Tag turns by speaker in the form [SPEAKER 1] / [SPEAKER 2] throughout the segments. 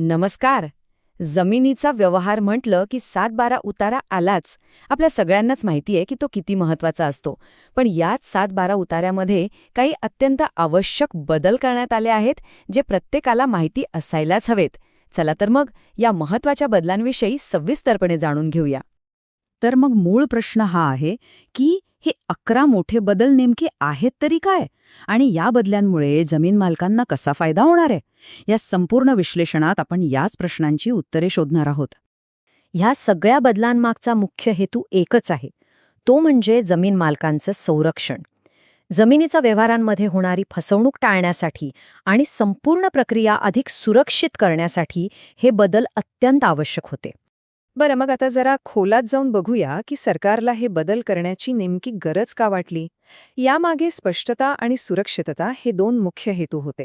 [SPEAKER 1] नमस्कार. जमिनीचा व्यवहार म्हटलं की सात बारा उतारा आलाच. आपल्या सगळ्यांनाच माहिती आहे की तो किती महत्त्वाचा असतो. पण याच सात बारा उताऱ्यामध्ये काही अत्यंत आवश्यक बदल करण्यात आले आहेत जे प्रत्येकाला माहिती असायलाच हवेत. चला तर मग या महत्त्वाच्या बदलांविषयी सविस्तरपणे जाणून घेऊया.
[SPEAKER 2] तर मग मूळ प्रश्न हा आहे की अकरा मोठे बदल नेमके आहेत तरी काय? आणि या बदल्यांमुळे जमीन मालकांना कसा फायदा होणार आहे? या संपूर्ण विश्लेषणात आपण याच प्रश्नांची उत्तरे शोधणार आहोत.
[SPEAKER 3] ह्या सगळ्या बदलांमागचा मुख्य हेतू एकच आहे. तो म्हणजे जमीन मालकांचं संरक्षण. जमिनीचा व्यवहारांमध्ये होणारी फसवणूक टाळण्यासाठी आणि संपूर्ण प्रक्रिया अधिक सुरक्षित करण्यासाठी हे बदल अत्यंत आवश्यक होते.
[SPEAKER 1] बरं मग आता जरा खोलात जाऊन बघूया की सरकारला हे बदल करण्याची नेमकी गरज का वाटली? यामागे स्पष्टता आणि सुरक्षितता हे दोन मुख्य हेतू होते.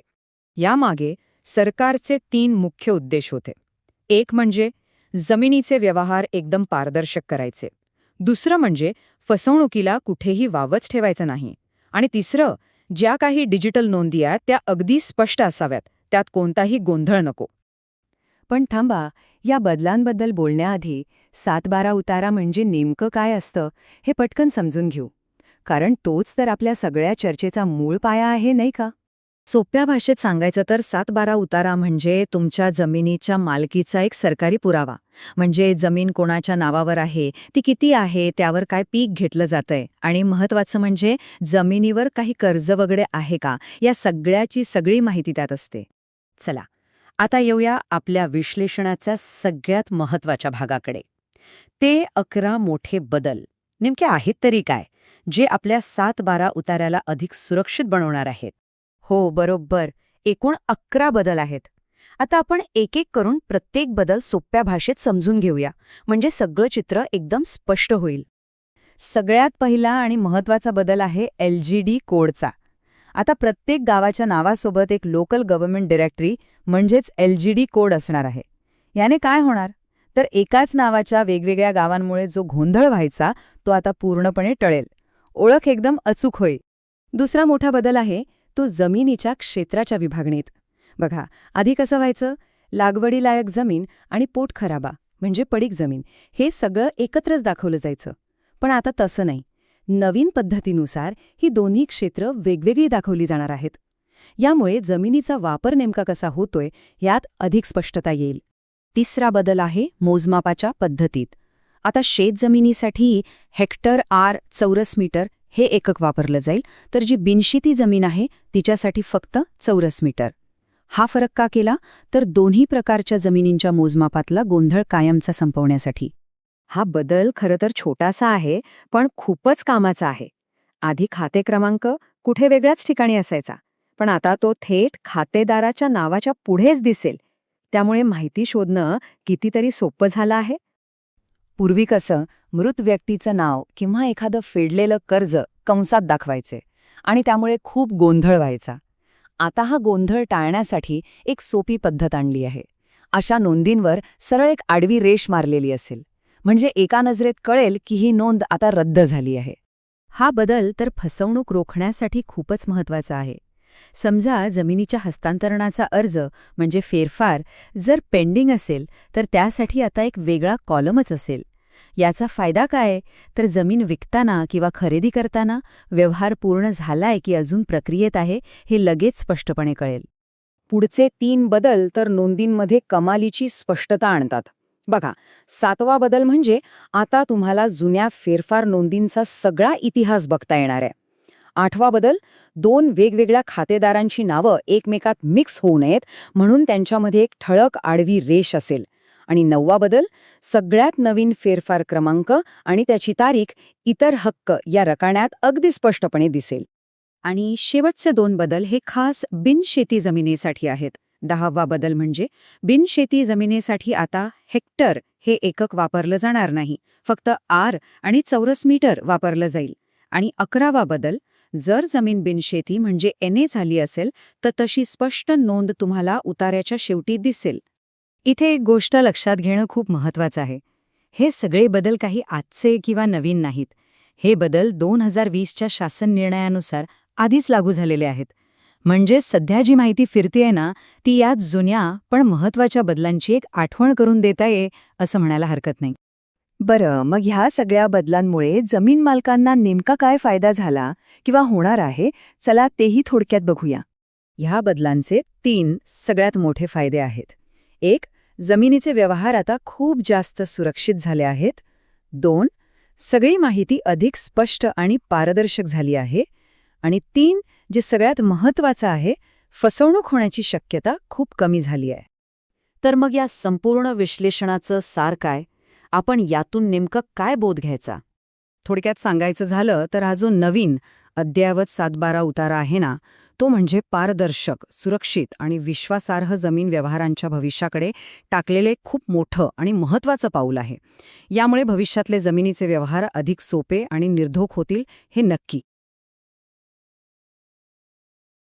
[SPEAKER 1] यामागे सरकारचे तीन मुख्य उद्देश होते. एक म्हणजे जमिनीचे व्यवहार एकदम पारदर्शक करायचे. दुसरं म्हणजे फसवणुकीला कुठेही वावच ठेवायचं नाही. आणि तिसरं ज्या काही डिजिटल नोंदी आहेत त्या अगदी स्पष्ट असाव्यात त्यात कोणताही गोंधळ नको.
[SPEAKER 2] पण थांबा या बदलांबद्दल बोलण्याआधी सात बारा उतारा म्हणजे नेमकं काय असतं हे पटकन समजून घेऊ. कारण तोच तर आपल्या सगळ्या चर्चेचा मूळ पाया आहे नाही का?
[SPEAKER 3] सोप्या भाषेत सांगायचं तर सात बारा उतारा म्हणजे तुमच्या जमिनीच्या मालकीचा एक सरकारी पुरावा. म्हणजे जमीन कोणाच्या नावावर आहे ती किती आहे त्यावर काय पीक घेतलं जातंय. आणि महत्वाचं म्हणजे जमिनीवर काही कर्ज वगैरे आहे का या सगळ्याची सगळी माहिती त्यात असते. चला आता येऊया आपल्या विश्लेषणाच्या सगळ्यात महत्त्वाच्या भागाकडे. ते अकरा मोठे बदल नेमके आहेत तरी काय जे आपल्या सात बारा उतार्याला अधिक सुरक्षित बनवणार आहेत?
[SPEAKER 2] हो बरोबर. एकूण अकरा बदल आहेत. आता आपण एक एक करून प्रत्येक बदल सोप्या भाषेत समजून घेऊया म्हणजे सगळं चित्र एकदम स्पष्ट होईल. सगळ्यात पहिला आणि महत्त्वाचा बदल आहे एल जी डी कोडचा. आता प्रत्येक गावाच्या नावासोबत एक लोकल गव्हर्नमेंट डिरेक्टरी म्हणजेच एल जी डी कोड असणार आहे. याने काय होणार? तर एकाच नावाच्या वेगवेगळ्या गावांमुळे जो गोंधळ व्हायचा तो आता पूर्णपणे टळेल. ओळख एकदम अचूक होईल. दुसरा मोठा बदल आहे तो जमिनीच्या क्षेत्राच्या विभागणीत. बघा आधी कसं व्हायचं? लागवडीलायक जमीन आणि पोटखराबा म्हणजे पडीक जमीन हे सगळं एकत्रच दाखवलं जायचं. पण आता तसं नाही. नवीन पद्धतीनुसार ही दोन्ही क्षेत्र वेगवेगळी दाखवली जाणार आहेत. यामुळे जमिनीचा वापर नेमका कसा होतोय यात अधिक स्पष्टता येईल. तिसरा बदल आहे मोजमापाच्या पद्धतीत. आता शेतजमिनीसाठी हेक्टर आर चौरस मीटर हे एकक वापरलं जाईल तर जी बिनशेती जमीन आहे तिच्यासाठी फक्त चौरस मीटर. हा फरक का केला? तर दोन्ही प्रकारच्या जमिनींच्या मोजमापातला गोंधळ कायमचा संपवण्यासाठी.
[SPEAKER 3] हा बदल खरं तर छोटासा आहे पण खूपच कामाचा आहे. आधी खाते क्रमांक कुठे वेगळ्याच ठिकाणी असायचा पण आता तो थेट खातेदाराच्या नावाच्या पुढेच दिसेल. त्यामुळे माहिती शोधणं कितीतरी सोपं झालं आहे.
[SPEAKER 2] पूर्वी कसं मृत व्यक्तीचं नाव किंवा एखादं फेडलेलं कर्ज कंसात दाखवायचे आणि त्यामुळे खूप गोंधळ व्हायचा. आता हा गोंधळ टाळण्यासाठी एक सोपी पद्धत आणली आहे. अशा नोंदींवर सरळ एक आडवी रेष मारलेली असेल. म्हणजे एका नजरेत कळेल की ही नोंद आता रद्द झाली आहे. हा बदल तर फसवणूक रोखण्यासाठी खूपच महत्त्वाचा आहे. समजा जमिनीच्या हस्तांतरणाचा अर्ज म्हणजे फेरफार जर पेंडिंग असेल तर त्यासाठी आता एक वेगळा कॉलमच असेल. याचा फायदा काय? तर जमीन विकताना किंवा खरेदी करताना व्यवहार पूर्ण झालाय की अजून प्रक्रियेत आहे हे लगेच स्पष्टपणे कळेल. पुढचे तीन बदल तर नोंदींमध्ये कमालीची स्पष्टता आणतात. बघा सातवा बदल म्हणजे आता तुम्हाला जुन्या फेरफार नोंदींचा सगळा इतिहास बघता येणार आहे. आठवा बदल दोन वेगवेगळ्या खातेदारांची नावं एकमेकात मिक्स होऊ नयेत म्हणून त्यांच्यामध्ये एक ठळक आडवी रेष असेल. आणि नववा बदल सगळ्यात नवीन फेरफार क्रमांक आणि त्याची तारीख इतर हक्क या रकाण्यात अगदी स्पष्टपणे दिसेल. आणि शेवटचे दोन बदल हे खास बिनशेती जमिनीसाठी आहेत. दहावा बदल म्हणजे बिनशेती जमिनीसाठी आता हेक्टर हे एकक वापरलं जाणार नाही. फक्त आर आणि चौरस मीटर वापरलं जाईल. आणि अकरावा बदल जर जमीन बिनशेती म्हणजे एने झाली असेल तर तशी स्पष्ट नोंद तुम्हाला उतार्याच्या शेवटी दिसेल. इथे एक गोष्ट लक्षात घेणं खूप महत्वाचं आहे. हे सगळे बदल काही आजचे किंवा नवीन नाहीत. हे बदल दोन हजार वीसच्या शासन निर्णयानुसार आधीच लागू झालेले आहेत.
[SPEAKER 3] म्हणजे सध्या जी माहिती फिरतेय ना ती यात जुन्या पण महत्त्वाच्या बदलांची एक आठवण करून देता ये असं म्हणायला हरकत नाही.
[SPEAKER 2] बरं मग ह्या सगळ्या बदलांमुळे जमीन मालकांना नेमका काय फायदा झाला किंवा होणार आहे चला तेही थोडक्यात बघूया.
[SPEAKER 1] ह्या बदलांचे तीन सगळ्यात मोठे फायदे आहेत. एक जमिनीचे व्यवहार आता खूप जास्त सुरक्षित झाले आहेत. दोन सगळी माहिती अधिक स्पष्ट आणि पारदर्शक झाली आहे. आणि तीन जे सगळ्यात महत्त्वाचं आहे फसवणूक होण्याची शक्यता खूप कमी झाली आहे.
[SPEAKER 3] तर मग या संपूर्ण विश्लेषणाचं सार काय? आपण यातून नेमकं काय बोध घ्यायचा? थोडक्यात सांगायचं झालं तर हा जो नवीन अद्ययावत सातबारा उतारा आहे ना तो म्हणजे पारदर्शक सुरक्षित आणि विश्वासार्ह जमीन व्यवहारांच्या भविष्याकडे टाकलेले खूप मोठं आणि महत्त्वाचं पाऊल आहे. यामुळे भविष्यातले जमिनीचे व्यवहार अधिक सोपे आणि निर्धोक होतील हे नक्की.